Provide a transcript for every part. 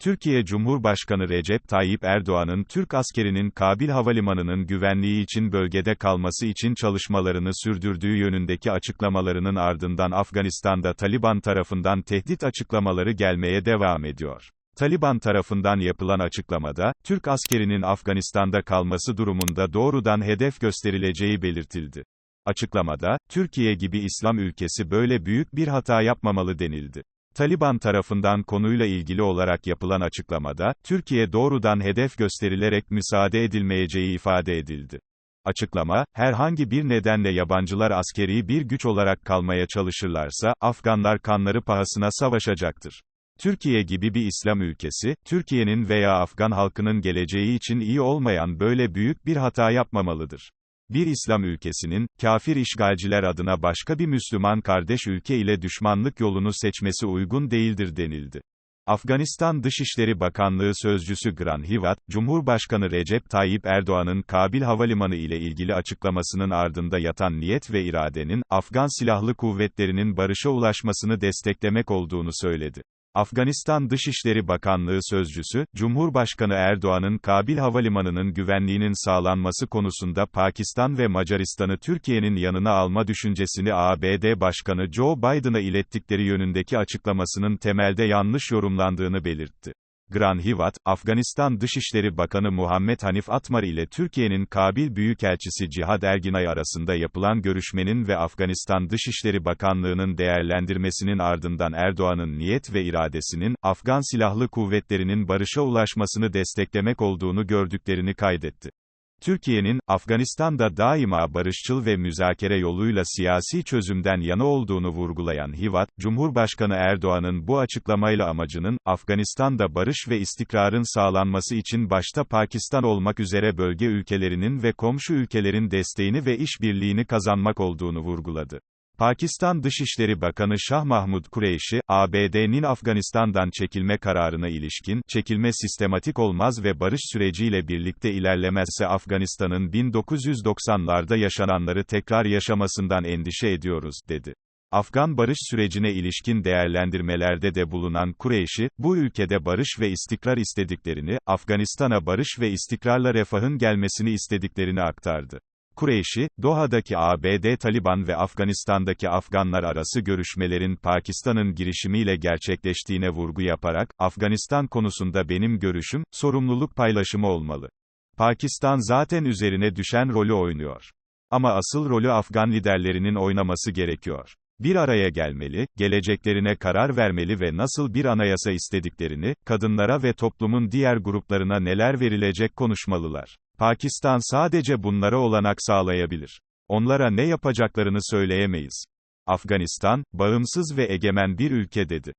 Türkiye Cumhurbaşkanı Recep Tayyip Erdoğan'ın Türk askerinin Kabil Havalimanı'nın güvenliği için bölgede kalması için çalışmalarını sürdürdüğü yönündeki açıklamalarının ardından Afganistan'da Taliban tarafından tehdit açıklamaları gelmeye devam ediyor. Taliban tarafından yapılan açıklamada, Türk askerinin Afganistan'da kalması durumunda doğrudan hedef gösterileceği belirtildi. Açıklamada, Türkiye gibi İslam ülkesi böyle büyük bir hata yapmamalı denildi. Taliban tarafından konuyla ilgili olarak yapılan açıklamada, Türkiye doğrudan hedef gösterilerek müsaade edilmeyeceği ifade edildi. Açıklama, herhangi bir nedenle yabancılar askeri bir güç olarak kalmaya çalışırlarsa, Afganlar kanları pahasına savaşacaktır. Türkiye gibi bir İslam ülkesi, Türkiye'nin veya Afgan halkının geleceği için iyi olmayan böyle büyük bir hata yapmamalıdır. Bir İslam ülkesinin, kafir işgalciler adına başka bir Müslüman kardeş ülke ile düşmanlık yolunu seçmesi uygun değildir denildi. Afganistan Dışişleri Bakanlığı Sözcüsü Gran Hivat, Cumhurbaşkanı Recep Tayyip Erdoğan'ın Kabil Havalimanı ile ilgili açıklamasının ardında yatan niyet ve iradenin, Afgan Silahlı Kuvvetleri'nin barışa ulaşmasını desteklemek olduğunu söyledi. Afganistan Dışişleri Bakanlığı Sözcüsü, Cumhurbaşkanı Erdoğan'ın Kabil Havalimanı'nın güvenliğinin sağlanması konusunda Pakistan ve Macaristan'ı Türkiye'nin yanına alma düşüncesini ABD Başkanı Joe Biden'a ilettikleri yönündeki açıklamasının temelde yanlış yorumlandığını belirtti. Gran Hivat, Afganistan Dışişleri Bakanı Muhammed Hanif Atmar ile Türkiye'nin Kabil Büyükelçisi Cihad Erginay arasında yapılan görüşmenin ve Afganistan Dışişleri Bakanlığı'nın değerlendirmesinin ardından Erdoğan'ın niyet ve iradesinin, Afgan Silahlı Kuvvetleri'nin barışa ulaşmasını desteklemek olduğunu gördüklerini kaydetti. Türkiye'nin, Afganistan'da daima barışçıl ve müzakere yoluyla siyasi çözümden yana olduğunu vurgulayan Hivat, Cumhurbaşkanı Erdoğan'ın bu açıklamayla amacının, Afganistan'da barış ve istikrarın sağlanması için başta Pakistan olmak üzere bölge ülkelerinin ve komşu ülkelerin desteğini ve işbirliğini kazanmak olduğunu vurguladı. Pakistan Dışişleri Bakanı Şah Mahmud Kureyşi, ABD'nin Afganistan'dan çekilme kararına ilişkin, çekilme sistematik olmaz ve barış süreciyle birlikte ilerlemezse Afganistan'ın 1990'larda yaşananları tekrar yaşamasından endişe ediyoruz, dedi. Afgan barış sürecine ilişkin değerlendirmelerde de bulunan Kureyşi, bu ülkede barış ve istikrar istediklerini, Afganistan'a barış ve istikrarla refahın gelmesini istediklerini aktardı. Kureyşi, Doha'daki ABD Taliban ve Afganistan'daki Afganlar arası görüşmelerin Pakistan'ın girişimiyle gerçekleştiğine vurgu yaparak, Afganistan konusunda benim görüşüm, sorumluluk paylaşımı olmalı. Pakistan zaten üzerine düşen rolü oynuyor. Ama asıl rolü Afgan liderlerinin oynaması gerekiyor. Bir araya gelmeli, geleceklerine karar vermeli ve nasıl bir anayasa istediklerini, kadınlara ve toplumun diğer gruplarına neler verilecek konuşmalılar. Pakistan sadece bunlara olanak sağlayabilir. Onlara ne yapacaklarını söyleyemeyiz. Afganistan, bağımsız ve egemen bir ülke dedi.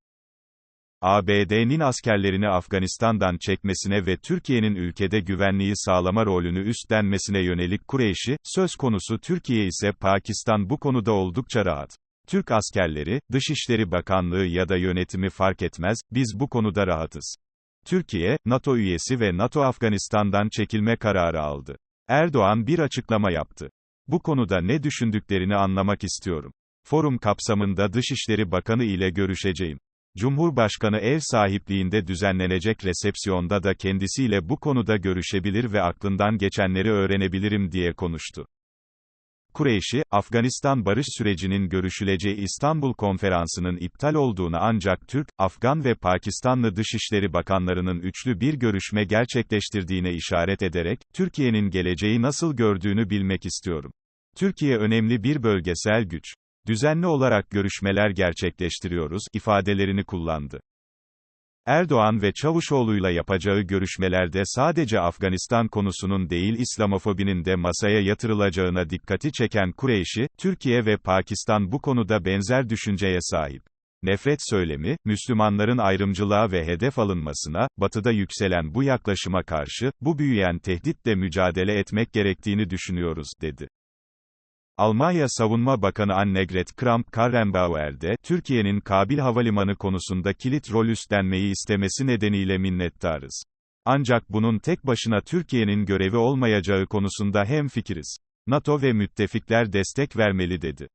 ABD'nin askerlerini Afganistan'dan çekmesine ve Türkiye'nin ülkede güvenliği sağlama rolünü üstlenmesine yönelik Kureyşi, söz konusu Türkiye ise Pakistan bu konuda oldukça rahat. Türk askerleri, Dışişleri Bakanlığı ya da yönetimi fark etmez, biz bu konuda rahatız. Türkiye, NATO üyesi ve NATO Afganistan'dan çekilme kararı aldı. Erdoğan bir açıklama yaptı. Bu konuda ne düşündüklerini anlamak istiyorum. Forum kapsamında Dışişleri Bakanı ile görüşeceğim. Cumhurbaşkanı ev sahipliğinde düzenlenecek resepsiyonda da kendisiyle bu konuda görüşebilir ve aklından geçenleri öğrenebilirim diye konuştu. Kureyşi, Afganistan barış sürecinin görüşüleceği İstanbul Konferansı'nın iptal olduğunu ancak Türk, Afgan ve Pakistanlı Dışişleri Bakanlarının üçlü bir görüşme gerçekleştirdiğine işaret ederek, Türkiye'nin geleceği nasıl gördüğünü bilmek istiyorum. Türkiye önemli bir bölgesel güç. Düzenli olarak görüşmeler gerçekleştiriyoruz, ifadelerini kullandı. Erdoğan ve Çavuşoğlu'yla yapacağı görüşmelerde sadece Afganistan konusunun değil İslamofobinin de masaya yatırılacağına dikkati çeken Kureyşi, Türkiye ve Pakistan bu konuda benzer düşünceye sahip. Nefret söylemi, Müslümanların ayrımcılığa ve hedef alınmasına, batıda yükselen bu yaklaşıma karşı, bu büyüyen tehditle mücadele etmek gerektiğini düşünüyoruz, dedi. Almanya Savunma Bakanı Annegret Kramp-Karrenbauer de, Türkiye'nin Kabil Havalimanı konusunda kilit rol üstlenmeyi istemesi nedeniyle minnettarız. Ancak bunun tek başına Türkiye'nin görevi olmayacağı konusunda hemfikiriz. NATO ve müttefikler destek vermeli dedi.